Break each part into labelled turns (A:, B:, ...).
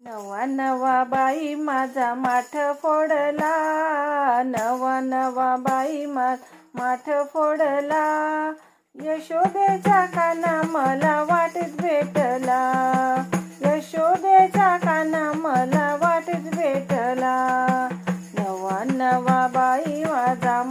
A: नवा नवा बाई माझा माठ फोडला. नवा नवा बाई माठ फोडला. यशोदेचा काना मला वाटत भेटला. यशोदेचा काना मला वाटत भेटला. नवा नवा बाई माझा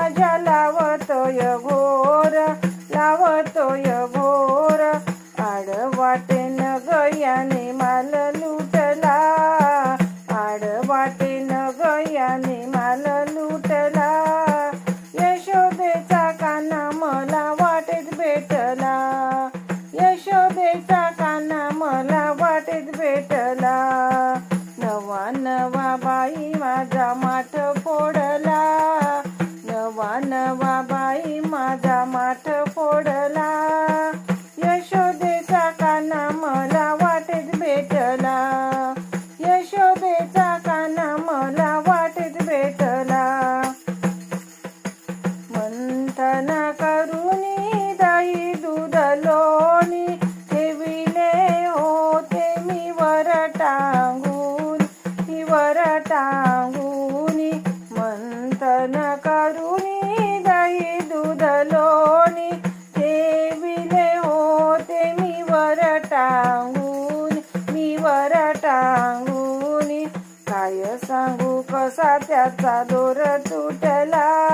A: माझ्या लावतोय घोर लावतोय घोर आडवाटेन गयाने माल लुटला. आड वाटेन गयाने माल लुटला. यशोदेचा काना मला वाटेत भेटला. यशोदेचा काना मला वाटेत भेटला. नवा कसा त्याचा दोर तुटला?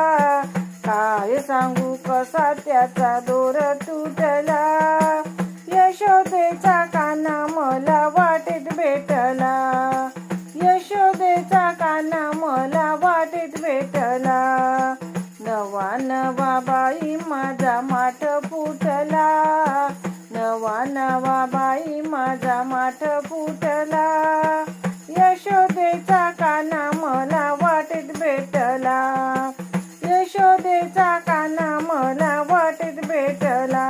A: काय सांगू कसा त्याचा दोर तुटला? यशोदेचा काना मला वाटेत भेटला. यशोदेचा काना मला वाटेत भेटला. नवा नवा बाई माझा माठ फुटला. नवा नवा बाई माझा माठ फुटला. यशोदेचा काना मला वाटेत भेटला. यशोदेचा काना मला वाटेत भेटला.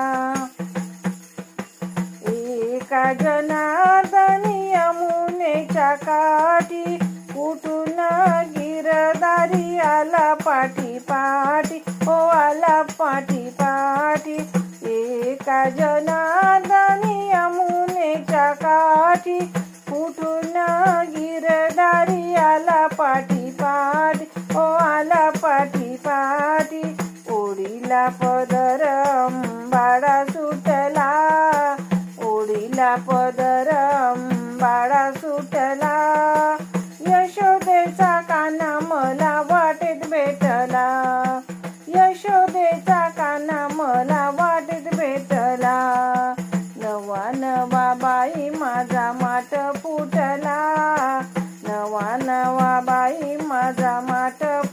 A: एका जनार्दनी यमुनेच्या काठी कुठून गिरदारी आला पाठी पाठी हो आला पाठी पाठी एका जनार्दनी यमुनेच्या काठी कुठून ओढीला पदर अंबाडा सुटला. ओढीला पदर अंबाडा सुटला. यशोदेचा काना मला वाटेत भेटला. यशोदेचा काना मला वाटेत भेटला. नवा नवा बाई माझा माट फुटला. नवा नवा बाई माझा माट